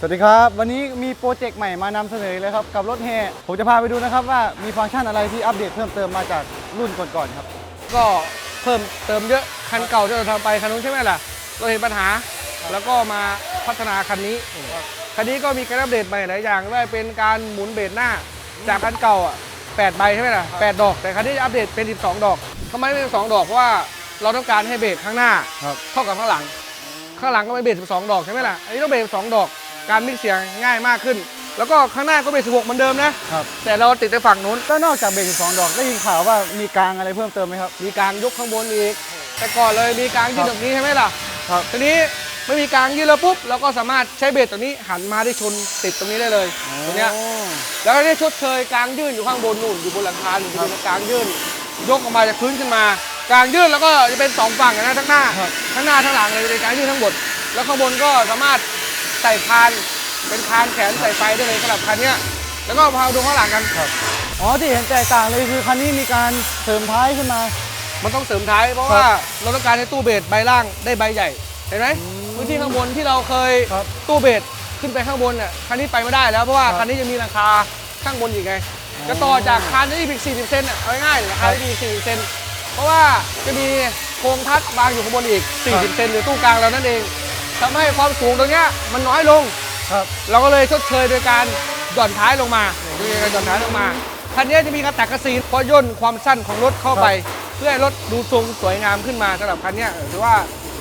สวัสดีครับ วันนี้มีโปรเจกต์ใหม่มานำเสนอเลยครับ กับรถแห่ผมจะพาไปดูนะครับว่ามีฟังก์ชันอะไรที่อัปเดตเพิ่มเติมมาจากรุ่นก่อนๆครับ ก็เพิ่มเติมเยอะคันเก่าที่เราทำไปคันนู้นใช่ไหมล่ะ เราเห็นปัญหาแล้วก็มาพัฒนาคันนี้ คันนี้ก็มีการอัปเดตใหม่หลายอย่างไม่ว่าเป็นการหมุนเบรดหน้าจากคันเก่าอะ8ใบใช่ไหมล่ะ8ดอกแต่คันนี้อัปเดตเป็น 12 ดอกทำไมไม่เป็น2ดอกเพราะว่าเราต้องการให้เบรดข้างหน้าครับเท่ากับข้างหลัง ข้างหลังก็ไม่เบรด12 ดอกใช่ไหมล่ะอันนี้ต้องเบรด2ดอก การมิกเสียงง่ายมากขึ้น แล้วก็ข้างหน้าก็เบรด16เหมือนเดิมนะครับ แต่เราติดในฝั่งนู้นก็นอกจากเบรกสองดอกได้ยินข่าวว่ามีกลางอะไรเพิ่มเติมไหมครับ มีกลางยกข้างบนอีก แต่ก่อนเลยมีกลางยืดแบบนี้ใช่ไหมล่ะครับทีนี้ไม่มีกลางยืดแล้วปุ๊บเราก็สามารถใช้เบรกตัวนี้หันมาได้ชนติดตรงนี้ได้เลยตรงเนี้ยโอ้แล้วก็ได้ชดเชยกลางยื่นอยู่ข้างบนนู่นอยู่บนหลังคาอยู่บนกลางยื่นยกออกมาจากพื้นขึ้นมา กลางยื่นแล้วก็จะเป็นสองฝั่งนะทั้งหน้าครับทั้งหน้าทั้งหลังเลยจะเป็นกลางยื่นทั้งหมดแล้วข้างบนก็สามารถ ใส่คานเป็นคานแขนใส่ไฟได้เลยสำหรับคันเนี้ยแล้วก็พาดูข้างหลังกันอ๋อที่เห็นแตกต่างเลยคือคันนี้มีการเสริมท้ายขึ้นมา มันต้องเสริมท้ายเพราะว่าเราต้องการให้ตู้เบสใบล่างได้ใบใหญ่เห็นไหมอืมพื้นที่ข้างบนที่เราเคยครับตู้เบสขึ้นไปข้างบนเนี่ยคันนี้ไปไม่ได้แล้วเพราะว่าครับคันนี้จะมีราคาข้างบนอีกไงอ๋อจะต่อจากคันนี้อีก40 เซนอะเอาง่ายๆเลยราคาที่มี40 เซนเพราะว่าจะมีโครงทัดวางอยู่ข้างบนอีก 40 เซนหรือตู้กลางเรานั่นเอง ทำให้ความสูงตรงเนี้ยมันน้อยลง ครับ เราก็เลยชดเชยโดยการหย่อนท้ายลงมาโดยการหย่อนท้ายลงมาคันนี้จะมีการตักกระสีเพราะย่นความสั้นของรถเข้าไป เพื่อให้รถดูทรงสวยงามขึ้นมาสำหรับคันเนี้ยเออถือว่า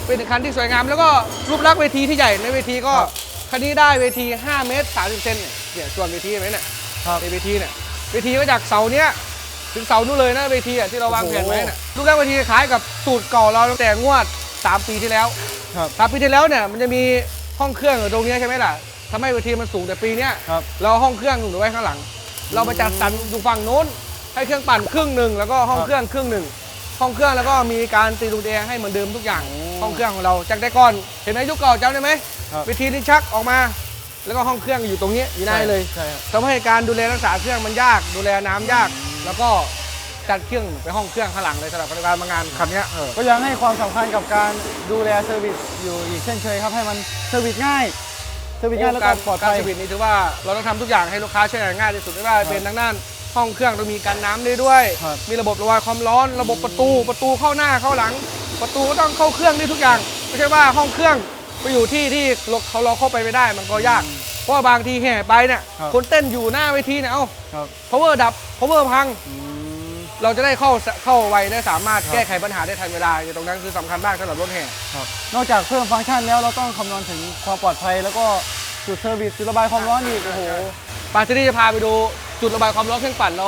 เป็นคันที่สวยงาม แล้วก็รูปลักษณ์เวทีที่ใหญ่ในเวทีก็ครับคันนี้ได้เวที 5 เมตร 30 เซนเนี่ยเนี่ยส่วนเวทีเห็นไหมเนี่ยครับในเวทีเนี่ยเวทีก็จากเสาเนี้ยถึงเสานู้นเลยนะเวทีอะที่เราวางแผนไว้เนี่ยรูปลักษณ์เวทีคล้ายกับสูตรเก่าเราตั้งแต่งวด 3 ปีที่แล้ว ครับสามปีที่แล้วเนี่ยมันจะมีห้องเครื่องอยู่ตรงเนี้ยใช่ไหมล่ะทำให้เวทีมันสูงแต่ปีเนี้ยครับ เราเอาห้องเครื่องหนูไว้ข้างหลัง เราไปจัดสรรอยู่ฝั่งโน้น ให้เครื่องปั่นครึ่งหนึ่งแล้วก็ห้องครับเครื่องครึ่งหนึ่งห้องเครื่องแล้วก็มีการตีลูกแดงให้เหมือนเดิมทุกอย่างโอ้ห้องเครื่องของเราจากแต่ก่อนเห็นไหมยุคเก่าจำได้ไหมครับ เวทีนี้ชักออกมา แล้วก็ห้องเครื่องอยู่ตรงนี้อยู่ได้เลย ใช่ครับ ทำให้การดูแลรักษาเครื่องมันยากดูแลน้ำยาก แล้วก็ จัดเครื่องไปห้องเครื่องข้างหลังเลยสำหรับการมางานคันเนี้ยเออ ก็ยังให้ความสำคัญกับการดูแลเซอร์วิสอยู่อีกเช่นเคยครับให้มันเซอร์วิสง่ายเซอร์วิสง่ายแล้วก็ปลอดการภัยเซอร์วิสนี้ถือว่าเราต้องทำทุกอย่างให้ลูกค้าใช้งานง่ายที่สุดไม่ว่าจะเป็นทางด้านห้องเครื่องต้องมีการน้ำได้ด้วย ครับ มีระบบระบายความร้อน ระบบประตูประตูเข้าหน้าเข้าหลัง ประตูก็ต้องเข้าเครื่องได้ทุกอย่างไม่ใช่ว่าห้องเครื่องไปอยู่ที่ที่เราเขาเราเข้าไปไม่ได้มันก็ยาก เพราะว่าบางทีแห่ไปเนี่ยครับ คนเต้นอยู่หน้าเวทีเนี่ยเอ้า ครับ power ดับ power พัง อืม เราจะได้เข้าเข้าไวได้สามารถครับแก้ไขปัญหาได้ทันเวลาอยู่ตรงนั้นคือสำคัญมากสำหรับรถแห่ครับนอกจากเพิ่มฟังก์ชันแล้วเราต้องคำนวณถึงความปลอดภัย แล้วก็จุดเซอร์วิสจุดระบายความร้อนอีกโอ้โห ปาร์ตี้จะพาไปดูจุดระบายความร้อนเครื่องปั่นเรา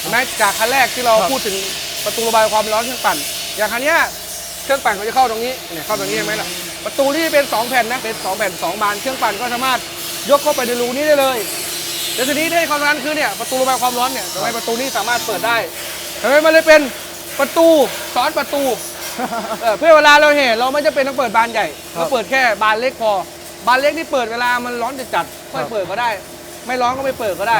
เห็นไหมจากคันแรกที่เราครับ พูดถึงประตูระบายความร้อนเครื่องปั่น อย่างคันเนี้ยเครื่องปั่นเขาจะเข้าตรงนี้เนี่ยเข้าตรงนี้เห็นไหมล่ะประตูที่เป็น2แผ่นนะเป็น2แผ่น2บานเครื่องปั่นก็สามารถยกเข้าไปในรูนี้ได้เลย แล้วทีนี้ได้ความร้อนคือเนี่ยประตูระบายความร้อนเนี่ยทำไมประตูนี้สามารถเปิดได้ ทำไมมันเลยเป็นประตูซ้อนประตูเออเพื่อเวลาเราเห็นเราไม่จะเป็นต้องเปิดบานใหญ่ครับเราเปิดแค่บานเล็กพอบานเล็กนี่เปิดเวลามันร้อนจัดจัดๆค่อยครับเปิดก็ได้ ไม่ร้อนก็ไม่เปิดก็ได้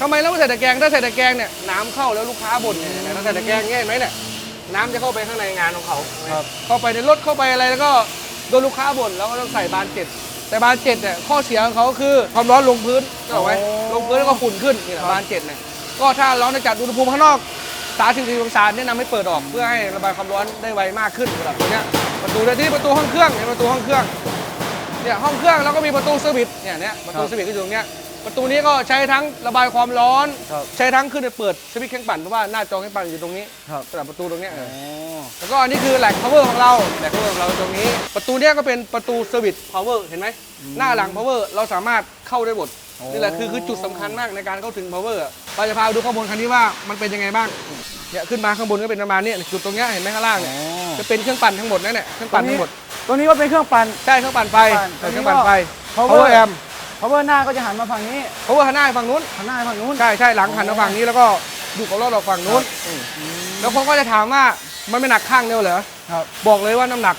ทำไมเราไม่ใส่ตะแกรงถ้าใส่ตะแกรงเนี่ยน้ำเข้าแล้วลูกค้าบ่นเนี่ยเนี่ยถ้าใส่ตะแกรงเงี้ยเห็นไหมเนี่ยน้ำจะเข้าไปข้างในงานของเขาครับเข้าไปในรถเข้าไปอะไรแล้วก็โดนลูกค้าบ่นแล้วก็ต้องใส่บานเจ็ดแต่บานเจ็ดเนี่ยข้อเสียของเขาคือความร้อนลงพื้นเข้าไหมโอ้ลงพื้นแล้วก็ฝุ่นขึ้นนี่แหละครับบานเจ็ดเนี่ยก็ถ้าเราจะจัดอุณหภูมิข้างนอก 34องศาแนะนำให้เปิดออกเพื่อให้ระบายความร้อนได้ไวมากขึ้นสำหรับตัวเนี้ยประตูได้ที่ประตูห้องเครื่องเนี่ยประตูห้องเครื่องเนี่ยห้องเครื่องแล้วก็มีประตูสวิตช์เนี่ยเนี่ยประตูครับสวิตช์ก็อยู่ตรงเนี้ยประตูนี้ก็ใช้ทั้งระบายความร้อนครับใช้ทั้งขึ้นไปเปิดสวิตช์เครื่องปั่นเพราะว่าหน้าจอเครื่องปั่นอยู่ตรงนี้ครับสำหรับประตูตรงเนี้ยเออ๋ออแล้วก็อันนี้คือแหลก power ของเราแหลก power ของเราตรงนี้ ประตูเนี้ยก็เป็นประตูสวิตช์ power เห็นไหมหน้าหลัง power เราสามารถเข้าได้หมดโอ้ นี่แหละคือคือจุดสำคัญมากในการเข้าถึง power อะเราจะพาไปดูข้างบนคันนี้ว่ามันเป็นยังไงบ้างเนี่ยขึ้นมาข้างบนก็เป็นประมาณเนี้ยจุดตรงเนี้ยเห็นไหมข้างล่างเนี่ยอ๋อ จะเป็นเครื่องปั่นทั้งหมดนั่นแหละเครื่องปั่นทั้งหมดตัวนี้ก็เป็นเครื่องปั่น ใช่เครื่องปั่นไฟปั่นเออเครื่องปั่นไฟ power power amp power หน้าก็จะหันมาฝั่งนี้ power ข้างหน้าฝั่งนู้น หันหน้าไปฝั่งนู้น ใช่ใช่หลังหันมาฝั่งนี้แล้วก็ดูกับรถเราฝั่งนู้นอืมแล้วคนก็จะถามว่ามันไม่หนักข้างเดียวเหรอครับ บอกเลยว่าน้ำหนัก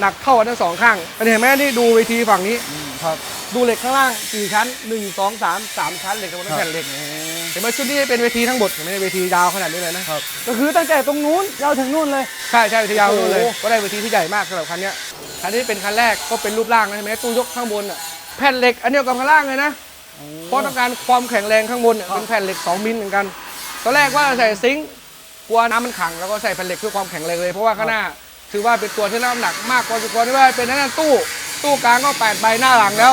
หนักเท่ากันทั้งสองข้างเห็นไหมนี่ดูเวทีฝั่งนี้อืมครับ ดูเหล็กข้างล่างกี่ชั้น1 2 3 3ชั้นเหล็กทั้งหมดทั้งแผ่นเหล็กเห็นไหมชุดนี้เป็นเวทีทั้งหมดเห็นไหมเวทียาวขนาดนี้เลยนะครับก็คือตั้งแต่ตรงนู้นยาวถึงนู่นเลยใช่ใช่เวทียาวนู่นเลยโอ้โหก็ได้เวทีที่ใหญ่มากสำหรับคันเนี้ยคันนี้เป็นคันแรกก็เป็นรูปร่างนะเห็นไหมตู้ยกข้างบนอะแผ่นเหล็กอันเดียวกับข้างล่างเลยนะเพราะต้องการความแข็งแรงข้างบนเนี่ยครับเป็นแผ่นเหล็ก 2 มิลเหมือนกันตอนแรกว่าใส่ซิงค์กลัวน้ำมันขังแล้วก็ใส่แผ่นเหล็กเพื่อความแข็งแรงเลย เพราะว่าข้างหน้าถือว่าเป็นตัวที่รับน้ำหนักมากพอสมควรที่ว่าเป็นนั่นตู้ตู้กลางก็8ใบหน้าหลังแล้ว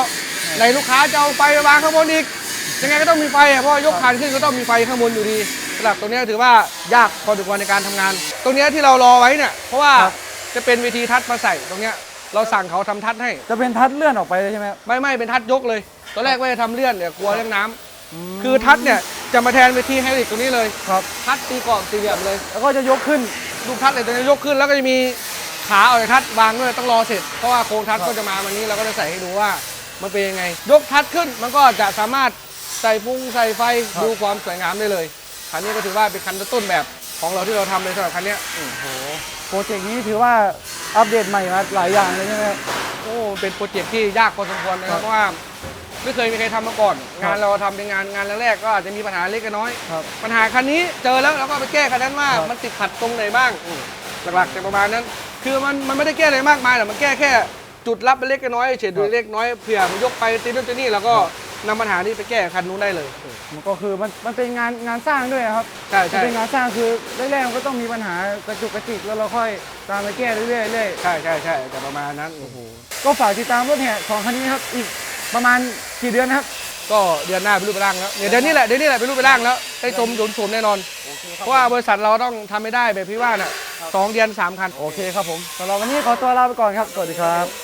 ในลูกค้าจะเอาไฟไปวางข้างบนอีก ยังไงก็ต้องมีไฟอะเพราะว่ายกคานขึ้นก็ต้องมีไฟข้างบนอยู่ดีสำหรับตรงเนี้ยถือว่ายากพอสมควรในการทำงาน ตรงเนี้ยที่เรารอไว้เนี่ย เพราะว่าครับจะเป็นเวทีทัดมาใส่ตรงเนี้ยเราสั่งเขาทำทัดให้ จะเป็นทัดเลื่อนออกไปเลยใช่ไหมครับไม่ไม่เป็นทัดยกเลย ตอนแรกว่าจะทำเลื่อนเนี่ยกลัวเรื่องน้ำมคือทัดเนี่ยจะมาแทนเวทีไฮดรอลิกตรงนี้เลยครับทัดตีกรอบสี่เหลี่ยมเลย แล้วก็จะยกขึ้นลูกทัดเลยจะยกขึ้นแล้วก็จะมีขาออกจากทัดวางด้วยต้องรอเสร็จเพราะว่าโครงทัดครับก็จะมาวันนี้เราก็จะใส่ให้ดูว่า มันเป็นยังไง ยกทัดขึ้นมันก็จะสามารถใส่ฟุงใส่ไฟดูความสวยงามได้เลยคันนี้ก็ถือว่าเป็นคันต้นแบบของเราที่เราทำเลยสำหรับคันเนี้ยโอ้โหโปรเจกต์นี้ถือว่าอัปเดตใหม่มาหลายอย่างเลยใช่ไหมครับโอ้เป็นโปรเจกต์ที่ยากพอสมควรนะคครัรับบเพราะว่าไม่เคยมีใครทำมาก่อนครับงานเราทำเป็นงานงานแรกๆก็อาจจะมีปัญหาเล็กน้อยครับปัญหาคันนี้เจอแล้วเราก็ไปแก้คันนั้นว่าครับมันติดขัดตรงไหนบ้างหลักๆจะประมาณนั้น คือมันมันไม่ได้แก้อะไรมากมายหรอกมันแก้แค่ จุดรับเป็นเล็กน้อยเฉดดูเล็กน้อยเผื่อมันยกไปตีนู่นตีนี่แล้วก็นำปัญหานี้ไปแก้คันนู้นได้เลย มันก็คือมันมันเป็นงานงานสร้างด้วยครับใช่มันใช่เป็นงานสร้างคือแรกๆมันก็ต้องมีปัญหากระจุกกระจิกแล้วเราค่อยตามไปแก้เรื่อยๆเรื่อยใช่ใช่ใช่แต่ประมาณนั้นโอ้โหก็ฝากติดตามรถแห่ของคันนี้ครับอีกประมาณกี่เดือนนะครับก็เดือนหน้าเป็นรูปเป็นร่างแล้วเนี่ยเดือนนี้แหละเดือนนี้แหละเป็นรูปเป็นร่างแล้วได้ชมโดนชมแน่นอน เพราะว่าบริษัทเราต้องทำไม่ได้แบบพี่ว่าน่ะสองเดือนสามคันโอเคครับผมสำหรับวันนี้ขอตัวลาไปก่อนครับสวัสดีครับ